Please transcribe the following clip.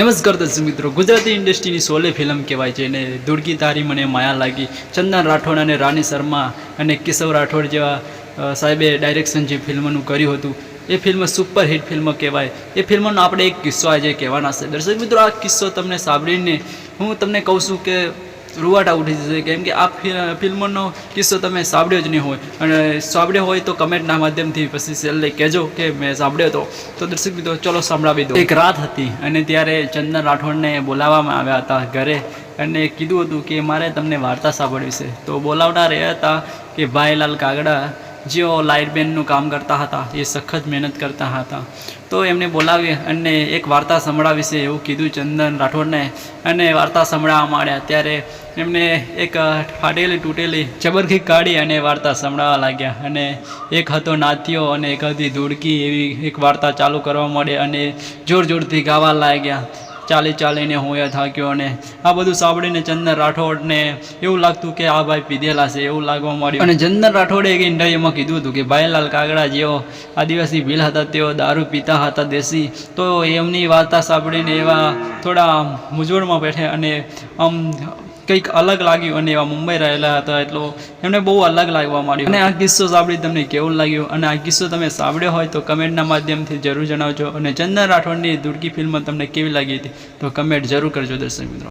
નમસ્કાર દર્શક મિત્રો, ગુજરાતી ઇન્ડસ્ટ્રીની સોલે ફિલ્મ કહેવાય છે અને દુર્ગી તારી મને માયા લાગી. ચંદન રાઠોડ અને રાની શર્મા અને કેશવ રાઠોડ જેવા સાહેબે ડાયરેક્શન જે ફિલ્મનું કર્યું હતું, એ ફિલ્મ સુપર હિટ ફિલ્મ કહેવાય. એ ફિલ્મનો આપણે એક કિસ્સો આજે કહેવાના છે. દર્શક મિત્રો, આ કિસ્સો તમને સાંભળીને હું તમને કહું છું કે રૂવાટા ઉઠી જશે. કેમ કે આ ફિલ્મનો કિસ્સો તમે સાંભળ્યો જ નહીં હોય. અને સાંભળ્યો હોય તો કમેન્ટના માધ્યમથી પછી છેલ્લે કહેજો કે મેં સાંભળ્યો હતો તો દર્શક મિત્રો, ચલો સંભળાવી દો એક રાત હતી અને ત્યારે ચંદન રાઠોડને બોલાવવામાં આવ્યા હતા ઘરે. અને કીધું હતું કે, મારે તમને વાર્તા સાંભળવી છે. તો બોલાવનાર એ હતા કે ભાઈલાલ કાગડા જેઓ લાઇટમેનનું કામ કરતા હતા, એ સખત મહેનત કરતા હતા. તો એમને બોલાવી અને એક વાર્તા સંભળાવી છે એવું કીધું ચંદન રાઠોડને અને વાર્તા સંભળાવવા માંડ્યા. ત્યારે એમને એક ફાટેલી તૂટેલી ચબરખી કાઢી અને વાર્તા સંભળાવવા લાગ્યા અને એક હતો નાથિયો અને એક હતી ધૂળકી એવી એક વાર્તા ચાલુ કરવા માંડે અને જોર જોરથી ગાવા લાગ્યા. ચાલી ચાલીને હું થાક્યો અને આ બધું સાંભળીને ચંદન રાઠોડને એવું લાગતું કે આ ભાઈ પીધેલા છે, એવું લાગવા માંડ્યું. અને ચંદન રાઠોડે એક ઇન્ટરવ્યુમાં કીધું હતું કે, ભાઈલાલ કાગડા જેઓ આદિવાસી ભીલ હતા, તેઓ દારૂ પીતા હતા દેશી. તો એમની વાર્તા સાંભળીને એવા થોડા મૂંઝવણમાં બેઠે અને આમ કંઈક અલગ લાગ્યું અને એવા મુંબઈ રહેલા હતા, એટલો એમને બહુ અલગ લાગવા માંડ્યું. અને આ કિસ્સો સાંભળી તમને કેવું લાગ્યું? અને આ કિસ્સો તમે સાંભળ્યો હોય તો કમેન્ટના માધ્યમથી જરૂર જણાવજો. અને ચંદન રાઠોડની દુડકી ફિલ્મ તમને કેવી લાગી હતી? તો કમેન્ટ જરૂર કરજો દર્શક મિત્રો.